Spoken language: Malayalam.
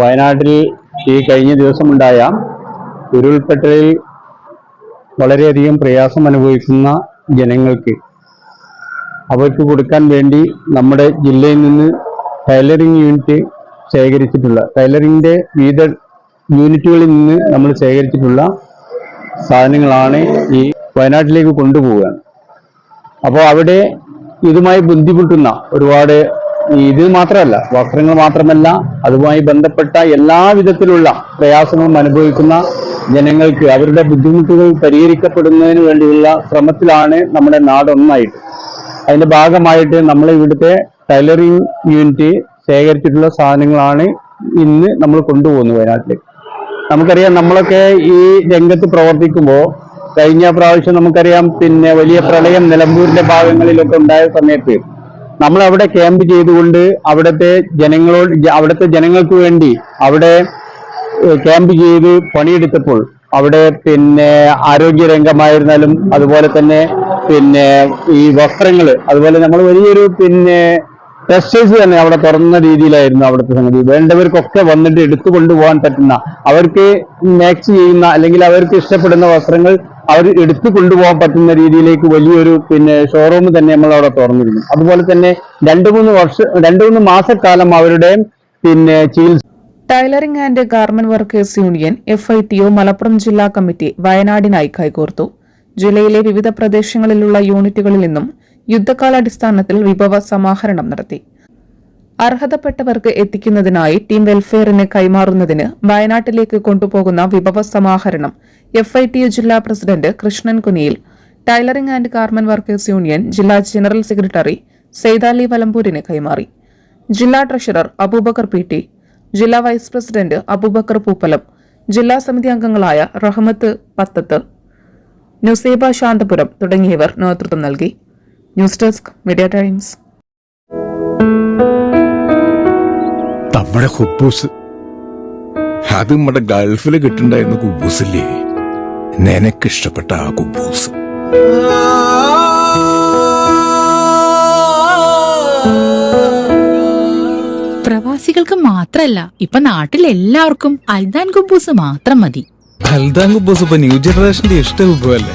വയനാട്ടിൽ ഈ കഴിഞ്ഞ ദിവസമുണ്ടായ ഉരുൾപൊട്ടലിൽ വളരെയധികം പ്രയാസം അനുഭവിക്കുന്ന ജനങ്ങൾക്ക് അവർക്ക് കൊടുക്കാൻ വേണ്ടി നമ്മുടെ ജില്ലയിൽ നിന്ന് ടൈലറിംഗ് യൂണിറ്റ് ശേഖരിച്ചിട്ടുള്ള ടൈലറിംഗിന്റെ വിവിധ യൂണിറ്റുകളിൽ നിന്ന് നമ്മൾ ശേഖരിച്ചിട്ടുള്ള സാധനങ്ങളാണ് ഈ വയനാട്ടിലേക്ക് കൊണ്ടുപോവുകയാണ്. അപ്പോൾ അവിടെ ഇതുമായി ബുദ്ധിമുട്ടുന്ന ഒരുപാട് ഇത് മാത്രമല്ല വസ്ത്രങ്ങൾ മാത്രമല്ല അതുമായി ബന്ധപ്പെട്ട എല്ലാ വിധത്തിലുള്ള പ്രയാസങ്ങളും അനുഭവിക്കുന്ന ജനങ്ങൾക്ക് അവരുടെ ബുദ്ധിമുട്ടുകൾ പരിഹരിക്കപ്പെടുന്നതിന് വേണ്ടിയുള്ള ശ്രമത്തിലാണ് നമ്മുടെ നാടൊന്നായിട്ട് അതിന്റെ ഭാഗമായിട്ട് നമ്മൾ ഇവിടുത്തെ ടൈലറിംഗ് യൂണിറ്റ് ശേഖരിച്ചിട്ടുള്ള സാധനങ്ങളാണ് ഇന്ന് നമ്മൾ കൊണ്ടുപോകുന്നത് വയനാട്ടിലേക്ക്. നമുക്കറിയാം നമ്മളൊക്കെ ഈ രംഗത്ത് പ്രവർത്തിക്കുമ്പോൾ കഴിഞ്ഞ പ്രാവശ്യം നമുക്കറിയാം പിന്നെ വലിയ പ്രളയം നിലമ്പൂരിന്റെ ഭാഗങ്ങളിലൊക്കെ ഉണ്ടായ സമയത്ത് നമ്മൾ അവിടെ ക്യാമ്പ് ചെയ്തുകൊണ്ട് അവിടുത്തെ ജനങ്ങളോട് അവിടുത്തെ ജനങ്ങൾക്ക് വേണ്ടി അവിടെ ക്യാമ്പ് ചെയ്ത് പണിയെടുത്തപ്പോൾ അവിടെ പിന്നെ ആരോഗ്യ രംഗമായിരുന്നാലും അതുപോലെ തന്നെ പിന്നെ ഈ വസ്ത്രങ്ങൾ അതുപോലെ നമ്മൾ വലിയൊരു പിന്നെ ടെക്സ്റ്റൈൽസ് തന്നെ അവിടെ തുറന്ന രീതിയിലായിരുന്നു അവിടുത്തെ സംഗതി. വേണ്ടവർക്കൊക്കെ വന്നിട്ട് എടുത്തു കൊണ്ടുപോകാൻ പറ്റുന്ന അവർക്ക് മാച്ച് ചെയ്യുന്ന അല്ലെങ്കിൽ അവർക്ക് ഇഷ്ടപ്പെടുന്ന വസ്ത്രങ്ങൾ അവർ എടുത്തു കൊണ്ടുപോകാൻ പറ്റുന്ന രീതിയിലേക്ക് വലിയൊരു പിന്നെ ഷോറൂം തന്നെ നമ്മൾ അവിടെ തുറന്നിരുന്നു. അതുപോലെ തന്നെ രണ്ടു മൂന്ന് വർഷം രണ്ടു മൂന്ന് മാസക്കാലം അവരുടെ പിന്നെ ചികിത്സ tailoring and garment workers union F I T O Malappuram ജില്ലാ കമ്മിറ്റി വയനാടിനായി കൈകോർത്തു. ജില്ലയിലെ വിവിധ പ്രദേശങ്ങളിലുള്ള യൂണിറ്റുകളിൽ നിന്നും യുദ്ധകാലാടിസ്ഥാനത്തിൽ വിഭവ സമാഹരണം നടത്തി. അർഹതപ്പെട്ടവർക്ക് എത്തിക്കുന്നതിനായി ടീം വെൽഫെയറിന് കൈമാറുന്നതിന് വയനാട്ടിലേക്ക് കൊണ്ടുപോകുന്ന വിഭവ സമാഹരണം എഫ് ഐ ടി യു ജില്ലാ president Krishnan Kuniyil tailoring and garment workers union ജില്ലാ ജനറൽ സെക്രട്ടറി സെയ്താലി വലമ്പൂരിന് കൈമാറി. ജില്ലാ ട്രഷറർ അബൂബക്കർ പി ടി ജില്ലാ വൈസ് പ്രസിഡന്റ് അബൂബക്കർ പൂപ്പലം ജില്ലാ സമിതി അംഗങ്ങളായ റഹ്മത്ത് പത്തത്ത് നുസേബ ശാന്തപുരം തുടങ്ങിയവർ നേതൃത്വം നൽകി. News desk media times. നമ്മുടെ കുബൂസ് അത് നമ്മുടെ ഗൾഫിൽ കിട്ടുണ്ടായിരുന്ന കുബൂസില്ലേ? നിനക്കിഷ്ടപ്പെട്ട ആ കുബൂസ്. പ്രവാസികൾക്ക് മാത്രല്ല ഇപ്പൊ നാട്ടിൽ എല്ലാവർക്കും അൽദാൻ കുബൂസ് മാത്രം മതി. അൽദാൻ കുബൂസ് ഇപ്പൊ ന്യൂ ജനറേഷന്റെ ഇഷ്ട കുബുവല്ലേ